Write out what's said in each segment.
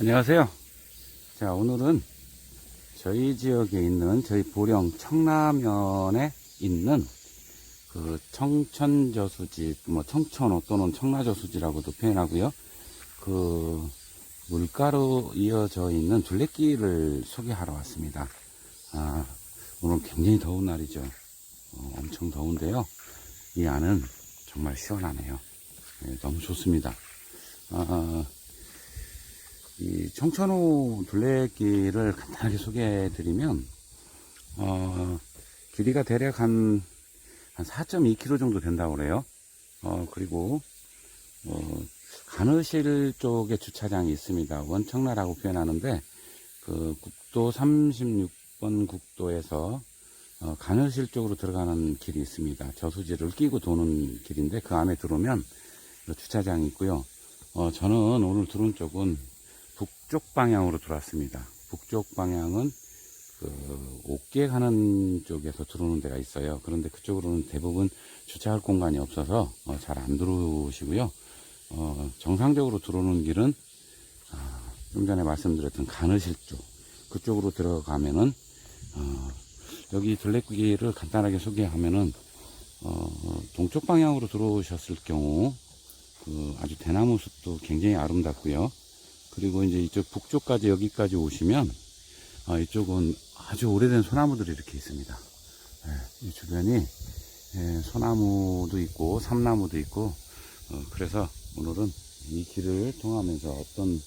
안녕하세요. 자, 오늘은 저희 지역에 있는 저희 보령 청라면에 있는 그 청천저수지, 뭐 청천호 또는 청라저수지라고도 표현하고요. 그 물가로 이어져 있는 둘레길을 소개하러 왔습니다. 아, 오늘 굉장히 더운 날이죠. 어, 엄청 더운데요. 이 안은 정말 시원하네요. 네, 너무 좋습니다. 아, 이 청천호 둘레길을 간단하게 소개해 드리면, 어, 길이가 대략 한, 한 4.2km 정도 된다고 그래요. 어, 그리고, 어, 가느실 쪽에 주차장이 있습니다. 원청라라고 표현하는데, 그 국도 36번 국도에서 어, 가느실 쪽으로 들어가는 길이 있습니다. 저수지를 끼고 도는 길인데, 그 안에 들어오면 주차장이 있고요. 어, 저는 오늘 들어온 쪽은 북쪽 방향으로 들어왔습니다. 북쪽 방향은 그 옥계 가는 쪽에서 들어오는 데가 있어요. 그런데 그쪽으로는 대부분 주차할 공간이 없어서 어, 잘안 들어오시고요. 어, 정상적으로 들어오는 길은 아, 좀 전에 말씀드렸던 가느실 쪽 그쪽으로 들어가면은 어, 여기 둘레길을 간단하게 소개하면은 어, 동쪽 방향으로 들어오셨을 경우 그 아주 대나무 숲도 굉장히 아름답고요. 그리고 이제 이쪽 북쪽까지 여기까지 오시면 어, 이쪽은 아주 오래된 소나무들이 이렇게 있습니다. 예, 이 주변이 예, 소나무도 있고 삼나무도 있고 어, 그래서 오늘은 이 길을 통하면서 어떤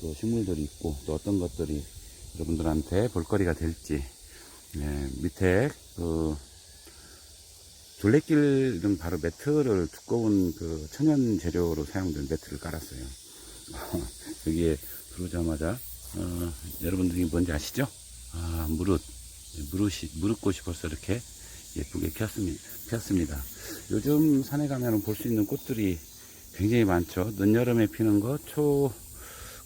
또 식물들이 있고 또 어떤 것들이 여러분들한테 볼거리가 될지 예, 밑에 그 둘레길은 바로 매트를 두꺼운 그 천연 재료로 사용된 매트를 깔았어요. 여기에 들어오자마자 어, 여러분들이 뭔지 아시죠? 아 무릇 무릇이 무릇꽃이 벌써 이렇게 예쁘게 폈습니다. 폈습니다. 요즘 산에 가면 볼 수 있는 꽃들이 굉장히 많죠. 늦여름에 피는 것, 초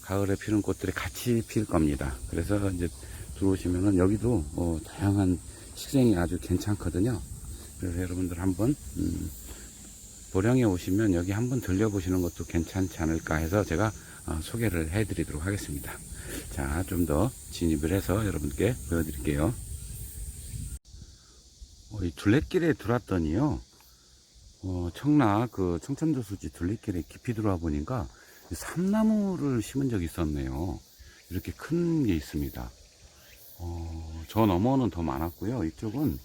가을에 피는 꽃들이 같이 필 겁니다. 그래서 이제 들어오시면은 여기도 어, 다양한 식생이 아주 괜찮거든요. 그래서 여러분들 한번 음, 보령에 오시면 여기 한번 들려보시는 것도 괜찮지 않을까 해서 제가 어, 소개를 해드리도록 하겠습니다. 자, 좀 더 진입을 해서 여러분께 보여드릴게요. 어, 이 둘레길에 들어왔더니요, 어, 청라 그 청천저수지 둘레길에 깊이 들어와 보니까 이 삼나무를 심은 적이 있었네요. 이렇게 큰 게 있습니다. 어, 저 너머는 더 많았고요. 이쪽은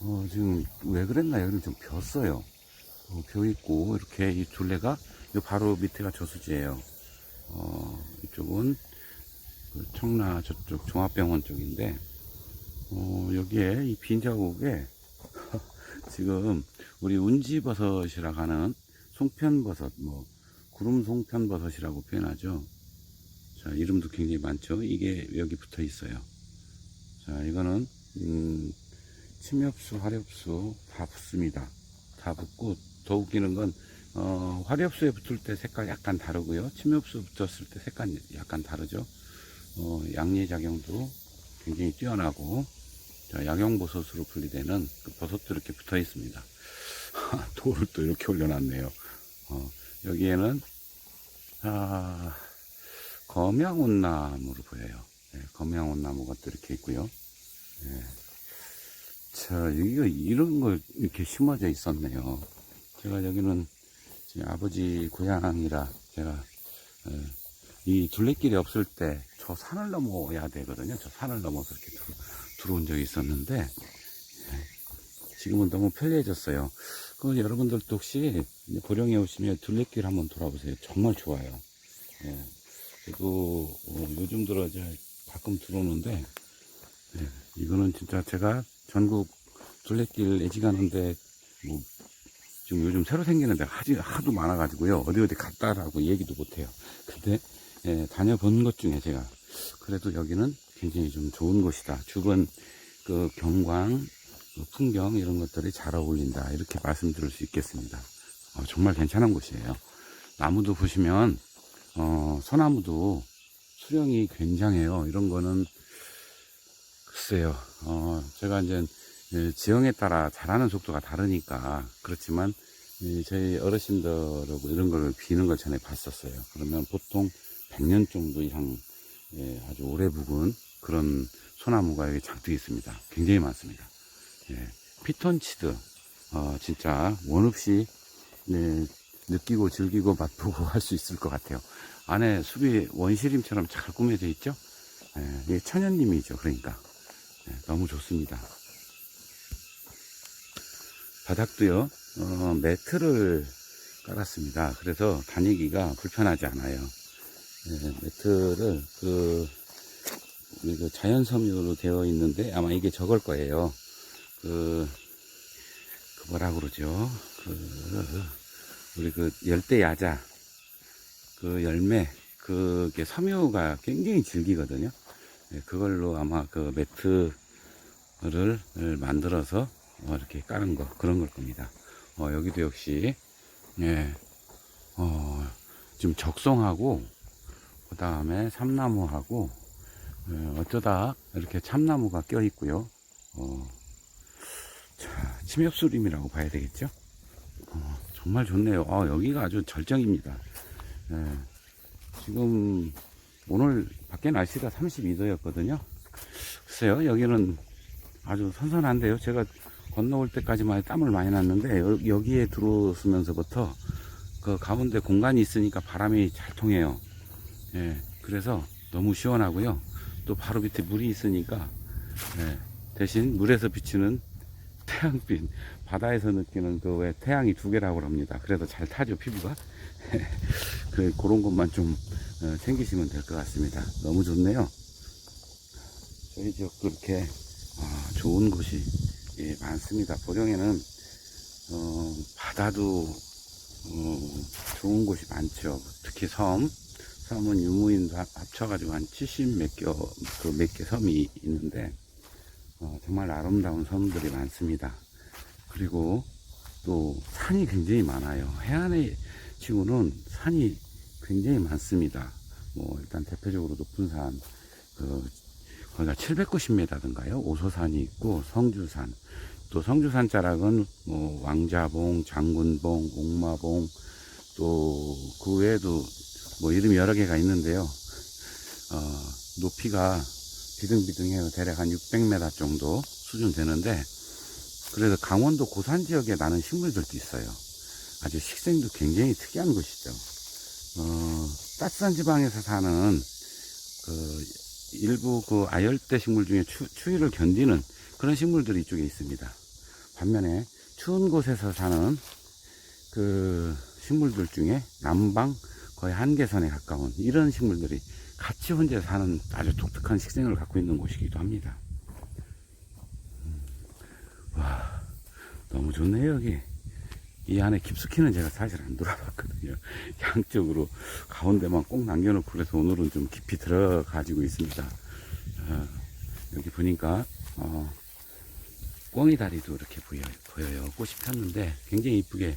어, 지금 왜 그랬나 여기는 좀 벼었어요. 어, 벼 있고 이렇게 이 둘레가 요 바로 밑에가 저수지예요. 어, 이쪽은 그 청라 저쪽 종합병원 쪽인데 어, 여기에 이 빈 자국에 지금 우리 운지버섯이라고 하는 송편버섯 뭐 구름 송편버섯이라고 표현하죠. 자 이름도 굉장히 많죠. 이게 여기 붙어 있어요. 자 이거는 음, 침엽수, 화렵수 다 붙습니다. 다 붙고 더 웃기는 건 어, 화렵수에 붙을 때 색깔 약간 다르고요. 침엽수 붙었을 때 색깔 약간 다르죠. 어, 양리작용도 굉장히 뛰어나고 자, 약용버섯으로 분리되는 그 버섯도 이렇게 붙어 있습니다. 돌을 또 이렇게 올려놨네요. 어, 여기에는 아, 검양온나무로 보여요. 네, 검양온나무가 또 이렇게 있고요. 네. 자, 여기가 이런 걸 이렇게 심어져 있었네요. 제가 여기는 제 아버지 고향이라 제가 에, 이 둘레길이 없을 때 저 산을 넘어야 되거든요. 저 산을 넘어서 이렇게 들어, 들어온 적이 있었는데 예, 지금은 너무 편리해졌어요. 그 여러분들도 혹시 보령에 오시면 둘레길 한번 돌아보세요. 정말 좋아요. 예, 저도 어, 요즘 들어 이제 가끔 들어오는데 예, 이거는 진짜 제가 전국 둘레길 애지가는데 뭐 지금 요즘 새로 생기는 데가 하도, 많아가지고요. 어디 어디 갔다라고 얘기도 못해요. 근데 예, 다녀본 것 중에 제가 그래도 여기는 굉장히 좀 좋은 곳이다. 주변 그 경광, 그 풍경 이런 것들이 잘 어울린다. 이렇게 말씀드릴 수 있겠습니다. 어, 정말 괜찮은 곳이에요. 나무도 보시면 어, 소나무도 수령이 굉장해요. 이런 거는 글쎄요. 어, 제가 이제 예, 지형에 따라 자라는 속도가 다르니까 그렇지만 이 저희 어르신들하고 이런 걸 비는 걸 전에 봤었어요. 그러면 보통 100년 정도 이상 예, 아주 오래 묵은 그런 소나무가 여기 잔뜩 있습니다. 굉장히 많습니다. 예, 피톤치드 어, 진짜 원 없이 네, 느끼고 즐기고 맛보고 할 수 있을 것 같아요. 안에 숲이 원시림처럼 잘 꾸며져 있죠. 예, 천연님이죠. 그러니까 예, 너무 좋습니다. 바닥도요 어, 매트를 깔았습니다. 그래서 다니기가 불편하지 않아요. 예, 매트를 그 그 자연 섬유로 되어 있는데 아마 이게 저걸 거예요. 그, 그 뭐라 그러죠? 그 우리 그 열대 야자 그 열매 그게 섬유가 굉장히 질기거든요. 예, 그걸로 아마 그 매트를 만들어서 어, 이렇게 깔은 거 그런 걸 겁니다. 어, 여기도 역시 예, 어, 지금 적송하고 그 다음에 삼나무하고 예, 어쩌다 이렇게 참나무가 껴 있고요. 어, 자, 침엽수림이라고 봐야 되겠죠? 어, 정말 좋네요. 아, 여기가 아주 절정입니다. 예, 지금 오늘 밖에 날씨가 32도였거든요. 글쎄요, 여기는 아주 선선한데요. 제가 건너올 때까지만 땀을 많이 났는데 여- 여기에 들어오면서부터 그 가운데 공간이 있으니까 바람이 잘 통해요. 예, 그래서 너무 시원하고요. 또 바로 밑에 물이 있으니까 예, 대신 물에서 비치는 태양빛, 바다에서 느끼는 그 왜 태양이 두 개라고 합니다. 그래도 잘 타죠 피부가. 그 그런 것만 좀 어, 챙기시면 될 것 같습니다. 너무 좋네요. 저희 지역 그렇게 아, 좋은 곳이 예, 많습니다. 보령에는 어, 바다도 어, 좋은 곳이 많죠. 특히 섬, 섬은 유무인도 합- 합쳐가지고 한 70 몇 개, 그 몇 개 섬이 있는데 어, 정말 아름다운 섬들이 많습니다. 그리고 또 산이 굉장히 많아요. 해안의 지구는 산이 굉장히 많습니다. 뭐 일단 대표적으로 높은 산, 그 거기가 790m던가요? 오소산이 있고 성주산, 또 성주산 자락은 뭐 왕자봉, 장군봉, 옥마봉, 또 그 외에도 뭐 이름이 여러 개가 있는데요. 어, 높이가 비등비등해요. 대략 한 600m 정도 수준 되는데, 그래서 강원도 고산 지역에 나는 식물들도 있어요. 아주 식생도 굉장히 특이한 곳이죠. 어, 따뜻한 지방에서 사는 그 일부 그 아열대 식물 중에 추, 추위를 견디는 그런 식물들이 이쪽에 있습니다. 반면에 추운 곳에서 사는 그 식물들 중에 남방 거의 한계선에 가까운 이런 식물들이 같이 혼자 사는 아주 독특한 식생을 갖고 있는 곳이기도 합니다. 음, 와, 너무 좋네요, 여기. 이 안에 깊숙이는 제가 사실 안 돌아봤거든요. 양쪽으로 가운데만 꼭 남겨놓고 그래서 오늘은 좀 깊이 들어가지고 있습니다. 어, 여기 보니까 어, 꽁이 다리도 이렇게 보여, 보여요. 꽃이 폈는데 굉장히 이쁘게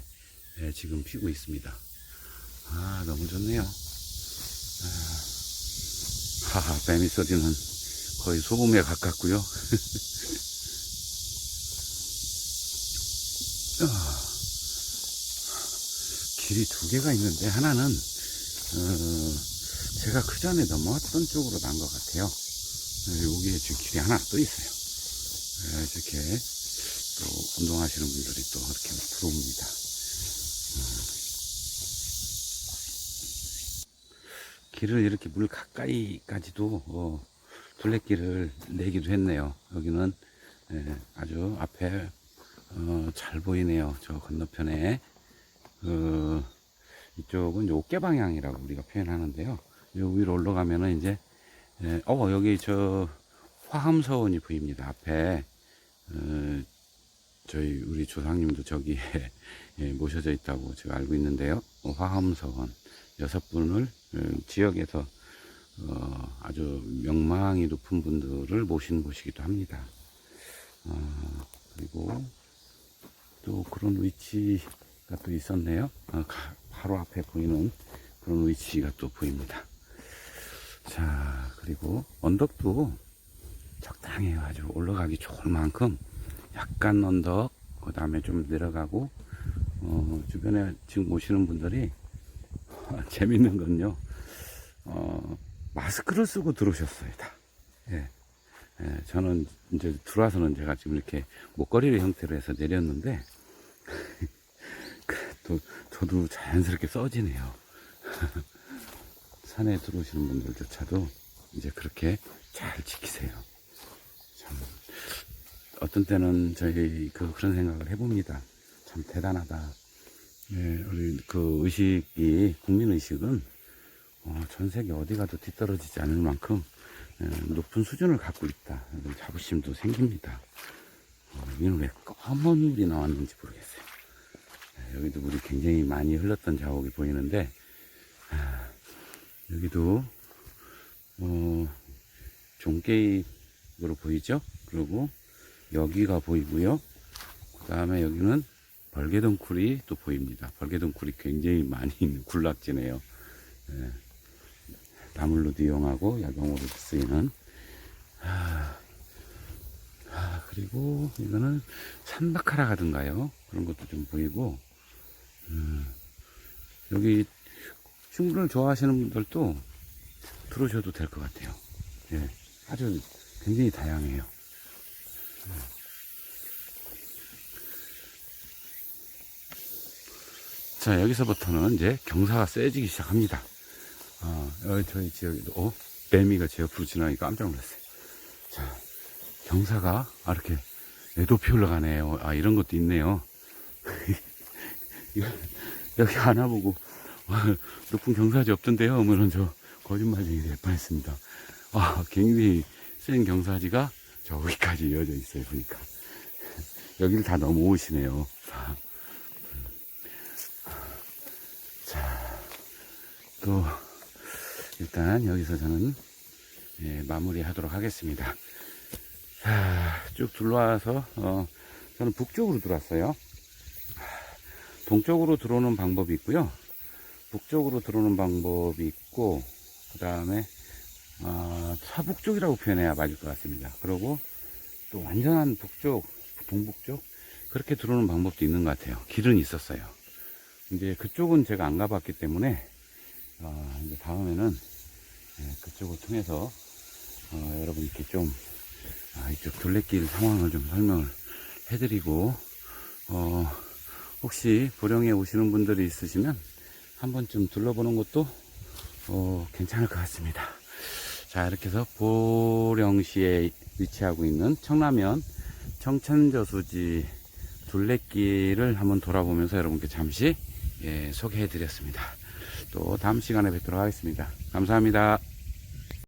예, 지금 피고 있습니다. 아 너무 좋네요. 아, 하하 뱀이 소리는 거의 소음에 가깝고요. 길이 두 개가 있는데 하나는 어, 제가 그 전에 넘어왔던 쪽으로 난 것 같아요. 어, 여기에 지금 길이 하나 또 있어요. 어, 이렇게 또 운동하시는 분들이 또 이렇게 들어옵니다. 음. 길을 이렇게 물 가까이까지도 어, 둘레길을 내기도 했네요. 여기는 예, 아주 앞에 어, 잘 보이네요. 저 건너편에 그 이쪽은 요 어깨 방향이라고 우리가 표현하는데요. 요 위로 올라가면은 이제 예, 어 여기 저 화함서원이 보입니다. 앞에 어, 저희 우리 조상님도 저기에 예, 모셔져 있다고 제가 알고 있는데요. 어, 화함서원 여섯 분을 어, 지역에서 어, 아주 명망이 높은 분들을 모신 곳이기도 합니다. 어, 그리고 또 그런 위치가 또 있었네요. 어, 가- 바로 앞에 보이는 그런 위치가 또 보입니다. 자, 그리고 언덕도 적당해요. 아주 올라가기 좋을 만큼 약간 언덕, 그 다음에 좀 내려가고, 어, 주변에 지금 오시는 분들이 재밌는 건요. 어, 마스크를 쓰고 들어오셨어요, 다. 예. 예, 저는 이제 들어와서는 제가 지금 이렇게 목걸이를 형태로 해서 내렸는데, 그래도 저도 자연스럽게 써지네요. 산에 들어오시는 분들조차도 이제 그렇게 잘 지키세요. 참, 어떤 때는 저희 그 그런 생각을 해봅니다. 참 대단하다. 예, 우리 그 의식이, 국민 의식은 어, 전 세계 어디 가도 뒤떨어지지 않을 만큼 예, 높은 수준을 갖고 있다. 자부심도 생깁니다. 어, 여기는 왜 검은 물이 나왔는지 모르겠어요. 예, 여기도 물이 굉장히 많이 흘렀던 자국이 보이는데, 아, 여기도, 어, 종게임으로 보이죠? 그리고 여기가 보이고요. 그 다음에 여기는 벌개덩굴이 또 보입니다. 벌개덩굴이 굉장히 많이 있는 군락지네요. 예. 나물로도 이용하고 야경으로도 쓰이는 아, 아, 그리고 이거는 산바카라 가든가요 그런 것도 좀 보이고 음, 여기 식물을 좋아하시는 분들도 들어오셔도 될 것 같아요 예, 아주 굉장히 다양해요 자 여기서부터는 이제 경사가 세지기 시작합니다 어, 여기 저희 지역에도, 어? 매미가 제 옆으로 지나니까 깜짝 놀랐어요. 자, 경사가, 아, 이렇게, 높이 올라가네요. 아, 이런 것도 있네요. 여기 안아보고, 아, 높은 경사지 없던데요? 뭐는 저, 거짓말쟁이 될 뻔했습니다. 아, 굉장히 센 경사지가 저기까지 이어져 있어요, 보니까. 여기를 다 넘어오시네요. 다. 자, 또, 일단 여기서 저는 예, 마무리 하도록 하겠습니다. 자, 쭉 둘러와서 어, 저는 북쪽으로 들어왔어요. 동쪽으로 들어오는 방법이 있고요. 북쪽으로 들어오는 방법이 있고 그 다음에 어, 서북쪽이라고 표현해야 맞을 것 같습니다. 그리고 또 완전한 북쪽, 동북쪽 그렇게 들어오는 방법도 있는 것 같아요. 길은 있었어요. 이제 그쪽은 제가 안 가봤기 때문에 어, 이제 다음에는 예, 그쪽을 통해서 어, 여러분께 좀 아, 이쪽 둘레길 상황을 좀 설명을 해드리고 어, 혹시 보령에 오시는 분들이 있으시면 한 번쯤 둘러보는 것도 어, 괜찮을 것 같습니다. 자 이렇게 해서 보령시에 위치하고 있는 청라면 청천저수지 둘레길을 한번 돌아보면서 여러분께 잠시 예, 소개해 드렸습니다. 또 다음 시간에 뵙도록 하겠습니다. 감사합니다.